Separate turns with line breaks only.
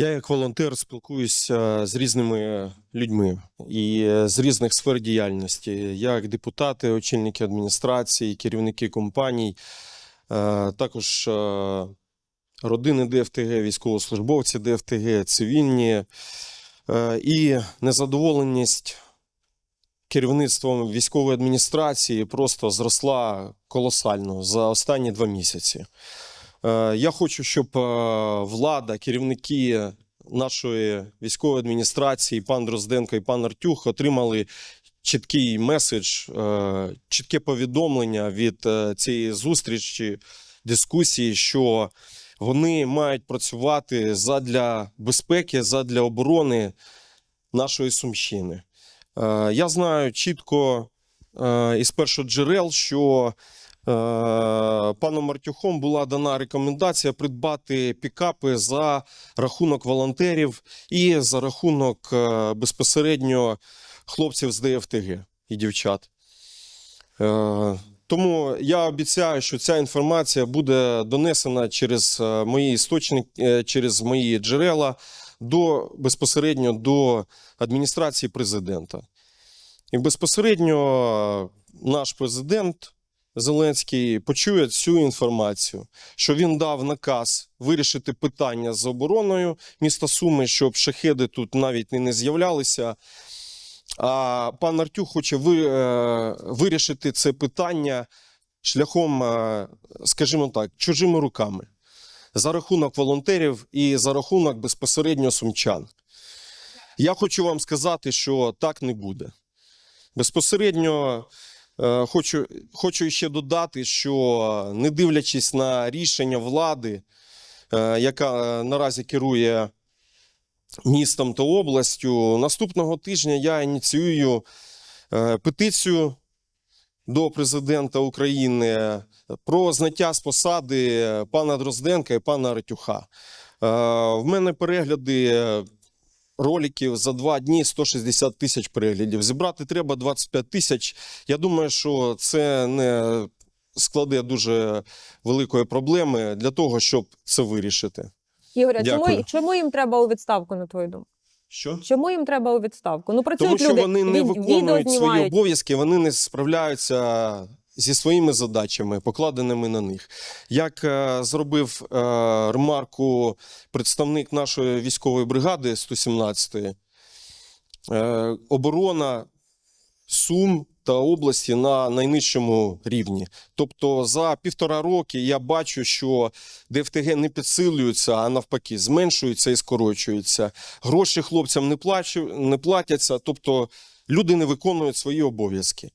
Я як волонтер спілкуюся з різними людьми і е, з різних сфер діяльності, як депутати, очільники адміністрації, керівники компаній, е, також е, родини ДФТГ, військовослужбовці ДФТГ, цивільні і незадоволеність керівництвом військової адміністрації просто зросла колосально за останні два місяці. Е, Я хочу, щоб е, влада, керівники нашої військової адміністрації, пан Дрозденко і пан Артюх, отримали чіткий меседж, е, чітке повідомлення від цієї зустрічі, дискусії, що вони мають працювати задля безпеки, задля оборони нашої Сумщини. Я знаю чітко із першоджерел, що е, паном Мартюхом була дана рекомендація придбати пікапи за рахунок волонтерів і за рахунок е, безпосередньо хлопців з ДФТГ і дівчат. Е, Тому я обіцяю, що ця інформація буде донесена через е, мої істочники, е, через мої джерела до безпосередньо до адміністрації президента. І безпосередньо наш президент Зеленський почує цю інформацію, що він дав наказ вирішити питання з обороною міста Суми, щоб шахеди тут навіть не з'являлися. А пан Артюх хоче е, вирішити це питання шляхом, е, скажімо так, чужими руками за рахунок волонтерів і за рахунок безпосередньо сумчан. Я хочу вам сказати, що так не буде. Безпосередньо хочу, хочу ще додати, що не дивлячись на рішення влади, е, яка е, наразі керує містом та областю, наступного тижня я ініціюю е, петицію до президента України про зняття з посади пана Дрозденка і пана Артюха. Е, В мене перегляди роликів за два дні 160 тисяч переглядів. Зібрати треба 25 тисяч. Я думаю, що це не складе дуже великої проблеми для того, щоб це вирішити.
Ігоря, чому, чому їм треба у відставку, на твою думку?
Що?
Чому їм треба у відставку? Ну працюють
Тому що
люди,
вони не
від-
виконують свої обов'язки, вони не справляються зі своїми задачами, покладеними на них. Як е, зробив е, ремарку представник нашої військової бригади 117-ї, е, оборона Сум та області на найнижчому рівні. Тобто за півтора роки я бачу, що ДФТГ не підсилюються, а навпаки, зменшуються і скорочуються. Гроші хлопцям не, плачу, не платяться, тобто люди не виконують свої обов'язки.